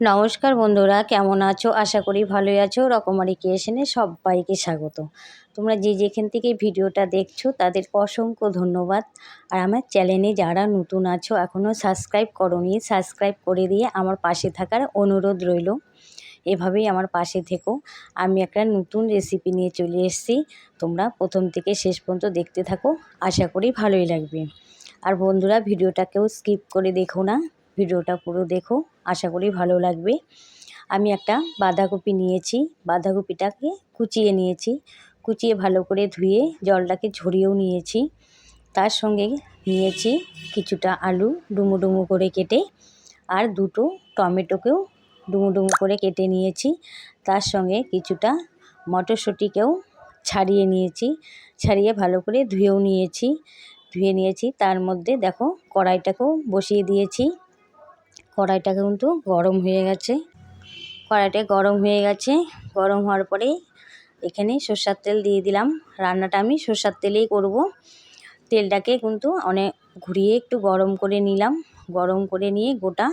নমস্কার বন্ধুরা, কেমন আছো? আশা করি ভালোই আছো। রকমারি ক্রিয়েশনে সবাইকে স্বাগত। তোমরা যে যেখান থেকে ভিডিওটা দেখছ তাদের অসংখ্য ধন্যবাদ। আর আমার চ্যানেলে যারা নতুন আছো এখনও সাবস্ক্রাইব করনি, সাবস্ক্রাইব করে দিয়ে আমার পাশে থাকার অনুরোধ রইল। এভাবেই আমার পাশে থেকো। আমি একটা নতুন রেসিপি নিয়ে চলে এসেছি। তোমরা প্রথম থেকে শেষ পর্যন্ত দেখতে থাকো। আশা করি ভালোই লাগবে। আর বন্ধুরা, ভিডিওটাকেও স্কিপ করে দেখো না। ভিডিওটা পুরো দেখো, আশা করি ভালো লাগবে। আমি একটা বাঁধাকপি নিয়েছি, বাঁধাকপিটাকে কুচিয়ে নিয়েছি। কুচিয়ে ভালো করে ধুয়ে জলটাকে ঝরিয়েও নিয়েছি। তার সঙ্গে নিয়েছি কিছুটা আলু ডুমো ডুমো করে কেটে, আর দুটো টমেটোকেও ডুমো ডুমো করে কেটে নিয়েছি। তার সঙ্গে কিছুটা মটরশুঁটিকেও ছাড়িয়ে নিয়েছি, ছাড়িয়ে ভালো করে ধুয়েও নিয়েছি। ধুয়ে নিয়েছি, তার মধ্যে দেখো কড়াইটাকেও বসিয়ে দিয়েছি। কড়াইটা কিন্তু গরম হয়ে গেছে। কড়াইটা গরম হয়ে গেছে। গরম হওয়ার পরে এখানে সর্ষার তেল দিয়ে দিলাম। রান্নাটা আমি সর্ষার তেলেই করব। তেলটাকে কিন্তু অনেক ঘুরিয়ে একটু গরম করে নিলাম। গরম করে নিয়ে গোটা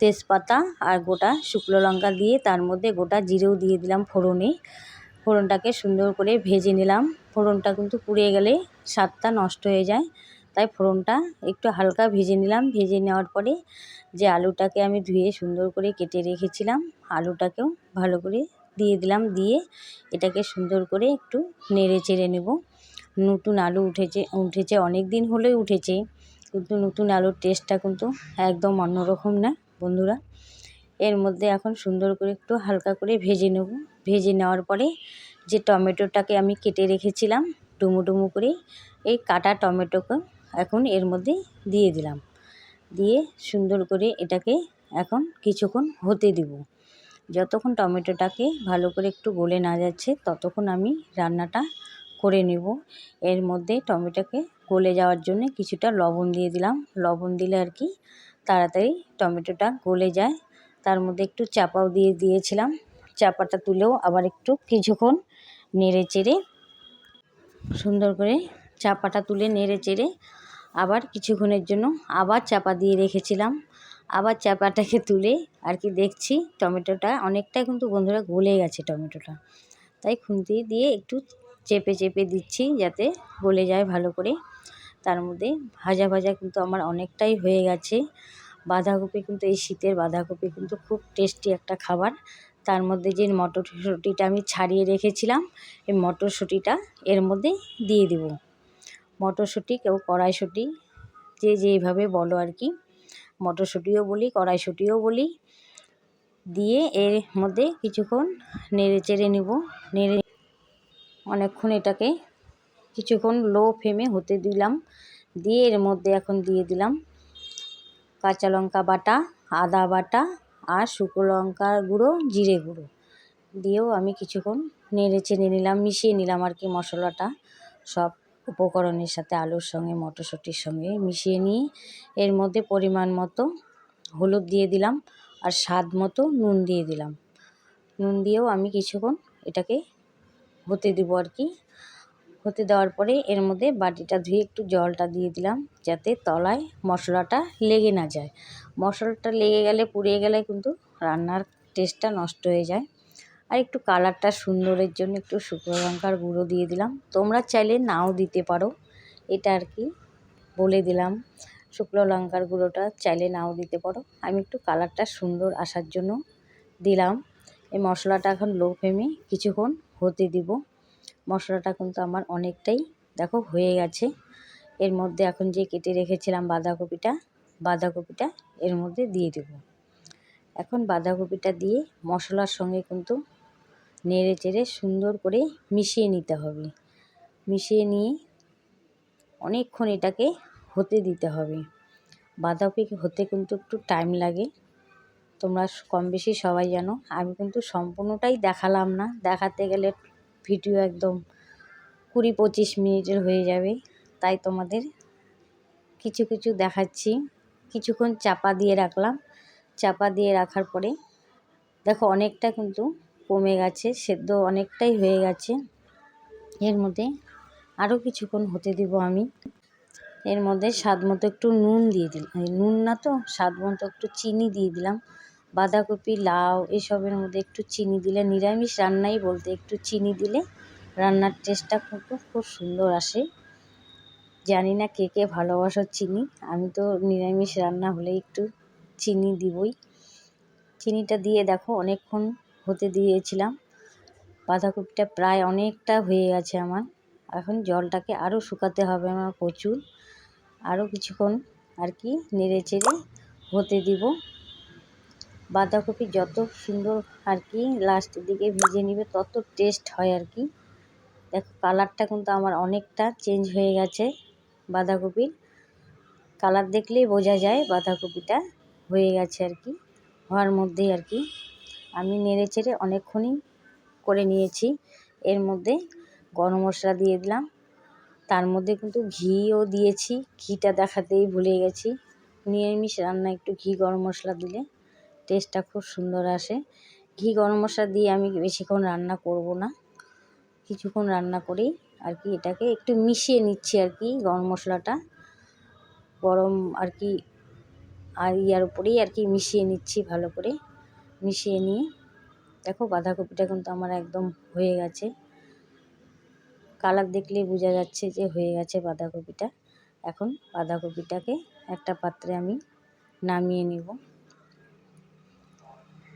তেজপাতা আর গোটা শুকনো লঙ্কা দিয়ে তার মধ্যে গোটা জিরেও দিয়ে দিলাম ফোড়নে। ফোড়নটাকে সুন্দর করে ভেজে নিলাম। ফোড়নটা কিন্তু পুড়ে গেলে স্বাদটা নষ্ট হয়ে যায়। তাই ফোড়নটা একটু হালকা ভেজে নিলাম। ভেজে নেওয়ার পরে যে আলুটাকে আমি ধুয়ে সুন্দর করে কেটে রেখেছিলাম, আলুটাকেও ভালো করে দিয়ে দিলাম। দিয়ে এটাকে সুন্দর করে একটু নেড়ে চেড়ে নেব। নতুন আলু উঠেছে উঠেছে অনেক দিন হলেই উঠেছে, কিন্তু নতুন আলুর টেস্টটা কিন্তু একদম অন্যরকম না বন্ধুরা। এর মধ্যে এখন সুন্দর করে একটু হালকা করে ভেজে নেব। ভেজে নেওয়ার পরে যে টমেটোটাকে আমি কেটে রেখেছিলাম ডুমো ডুমো করে, এই কাটা টমেটোকে এখন এর মধ্যে দিয়ে দিলাম। দিয়ে সুন্দর করে এটাকে এখন কিছুক্ষণ হতে দিব। যতক্ষণ টমেটোটাকে ভালো করে একটু গলে না যাচ্ছে, ততক্ষণ আমি রান্নাটা করে নেব। এর মধ্যে টমেটোকে গলে যাওয়ার জন্য কিছুটা লবণ দিয়ে দিলাম। লবণ দিলে আর কি তাড়াতাড়ি টমেটোটা গলে যায়। তার মধ্যে একটু চাপাও দিয়ে দিয়েছিলাম। চাপাটা তুলেও আবার একটু কিছুক্ষণ নেড়ে চেড়ে সুন্দর করে চাপাটা তুলে নেড়ে চেড়ে আবার কিছুক্ষণের জন্য আবার চাপা দিয়ে রেখেছিলাম। আবার চাপাটাকে তুলে আর কি দেখছি টমেটোটা অনেকটাই কিন্তু বন্ধুরা গলে গেছে টমেটোটা। তাই খুন্তি দিয়ে একটু চেপে চেপে দিচ্ছি যাতে গলে যায় ভালো করে। তার মধ্যে ভাজা ভাজা কিন্তু আমার অনেকটাই হয়ে গেছে। বাঁধাকপি কিন্তু এই শীতের বাঁধাকপি কিন্তু খুব টেস্টি একটা খাবার। তার মধ্যে যে মটরশুঁটিটা আমি ছাড়িয়ে রেখেছিলাম, এই মটরশুঁটিটা এর মধ্যে দিয়ে দেবো। মটরশুঁটি কেউ কড়াইশুঁটি, যে যেইভাবে বলো আর কি। মটরশুঁটিও বলি, কড়াইশুঁটিও বলি। দিয়ে এর মধ্যে কিছুক্ষণ নেড়ে চেড়ে নেব। নেড়ে অনেকক্ষণ এটাকে কিছুক্ষণ লো ফ্লেমে হতে দিলাম। দিয়ে এর মধ্যে এখন দিয়ে দিলাম কাঁচা লঙ্কা বাটা, আদা বাটা আর শুকনো লঙ্কার গুঁড়ো, জিরে গুঁড়ো। দিয়েও আমি কিছুক্ষণ নেড়ে চেড়ে নিলাম, মিশিয়ে নিলাম আর কি মশলাটা। সব উপকরণের সাথে আলুর সঙ্গে, মটরশুঁটির সঙ্গে মিশিয়ে নিয়ে এর মধ্যে পরিমাণ মতো হলুদ দিয়ে দিলাম আর স্বাদ মতো নুন দিয়ে দিলাম। নুন দিয়েও আমি কিছুক্ষণ এটাকে হতে দেব আর কি। হতে দেওয়ার পরে এর মধ্যে বাটিটা ধুয়ে একটু জলটা দিয়ে দিলাম যাতে তলায় মশলাটা লেগে না যায়। মশলাটা লেগে গেলে পুড়িয়ে গেলে কিন্তু রান্নার টেস্টটা নষ্ট হয়ে যায়। আর একটু কালারটা সুন্দরের জন্য একটু শুকনো লঙ্কার গুঁড়ো দিয়ে দিলাম। তোমরা চাইলে নাও দিতে পারো, এটা আর কি বলে দিলাম। শুকনো লঙ্কার গুঁড়োটা চাইলে নাও দিতে পারো। আমি একটু কালারটা সুন্দর আসার জন্য দিলাম। এই মশলাটা এখন লো ফ্লেমে কিছুক্ষণ হতে দিব। মশলাটা কিন্তু আমার অনেকটাই দেখো হয়ে গেছে। এর মধ্যে এখন যে কেটে রেখেছিলাম বাঁধাকপিটা বাঁধাকপিটা এর মধ্যে দিয়ে দেব। এখন বাঁধাকপিটা দিয়ে মশলার সঙ্গে কিন্তু নেড়ে চেড়ে সুন্দর করে মিশিয়ে নিতে হবে। মিশিয়ে নিয়ে অনেকক্ষণ এটাকে হতে দিতে হবে। বাঁধাকপি হতে কিন্তু একটু টাইম লাগে। তোমরা কম বেশি সবাই জানো। আমি কিন্তু সম্পূর্ণটাই দেখালাম না। দেখাতে গেলে ভিডিও একদম কুড়ি পঁচিশ মিনিটের হয়ে যাবে। তাই তোমাদের কিছু কিছু দেখাচ্ছি। কিছুক্ষণ চাপা দিয়ে রাখলাম। চাপা দিয়ে রাখার পরে দেখো অনেকটা কিন্তু কমে গেছে, সেদ্ধ অনেকটাই হয়ে গেছে। এর মধ্যে আরও কিছুক্ষণ হতে দিব আমি। এর মধ্যে স্বাদ মতো একটু নুন দিয়ে দিলাম। নুন না তো, স্বাদ মতো একটু চিনি দিয়ে দিলাম। বাঁধাকপি, লাউ, এসবের মধ্যে একটু চিনি দিলে, নিরামিষ রান্নাই বলতে একটু চিনি দিলে রান্নার টেস্টটা খুব খুব সুন্দর আসে। জানি না কে কে ভালোবাসো চিনি। আমি তো নিরামিষ রান্না হলে একটু চিনি দিবই। চিনিটা দিয়ে দেখো, অনেকক্ষণ হতে দিয়েছিলাম। বাঁধাকপিটা প্রায় অনেকটা হয়ে গেছে আমার। এখন জলটাকে আরও শুকাতে হবে আমার প্রচুর আরও কিছুক্ষণ আর কি নেড়ে চেড়ে হতে দিব। বাঁধাকপি যত সুন্দর আর কি লাস্টের দিকে ভেজে নিবে, তত টেস্ট হয় আর কি। দেখো কালারটা কিন্তু আমার অনেকটা চেঞ্জ হয়ে গেছে বাঁধাকপির। কালার দেখলেই বোঝা যায় বাঁধাকপিটা হয়ে গেছে আর কি, হওয়ার মধ্যেই আর কি। আমি নেড়ে চেড়ে অনেকক্ষণই করে নিয়েছি। এর মধ্যে গরম মশলা দিয়ে দিলাম। তার মধ্যে কিন্তু ঘিও দিয়েছি। ঘিটা দেখাতেই ভুলে গেছি। নিরামিষ রান্না একটু ঘি গরম মশলা দিলে টেস্টটা খুব সুন্দর আসে। ঘি গরম মশলা দিয়ে আমি বেশিক্ষণ রান্না করব না। কিছুক্ষণ রান্না করেই আর কি এটাকে একটু মিশিয়ে নিচ্ছি আর কি গরম মশলাটা। গরম আর কি আর ইয়ার উপরেই আর কি মিশিয়ে নিচ্ছি ভালো করে। মিশিয়ে নিয়ে। দেখো, বাঁধাকপিটা কিন্তু আমার একদম হয়ে গেছে। কালার দেখলেই বোঝা যাচ্ছে যে হয়ে গেছে বাঁধাকপিটা। এখন বাঁধাকপিটাকে একটা পাত্রে আমি নামিয়ে নিব।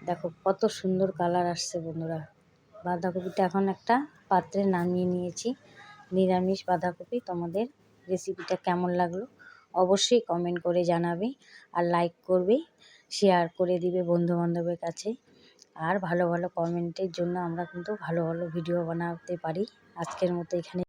দেখো, কত সুন্দর কালার আসছে বন্ধুরা। বাঁধাকপিটা এখন একটা পাত্রে নামিয়ে নিয়েছি। নিরামিষ বাঁধাকপি, তোমাদের রেসিপিটা কেমন লাগল অবশ্যই কমেন্ট করে জানাবে। আর লাইক করবে। শেয়ার করে দিবে বন্ধুবান্ধবের কাছে। আর ভালো ভালো কমেন্টের জন্য আমরা কিন্তু ভালো ভালো ভিডিও বানাতে পারি। আজকের মতো এখানে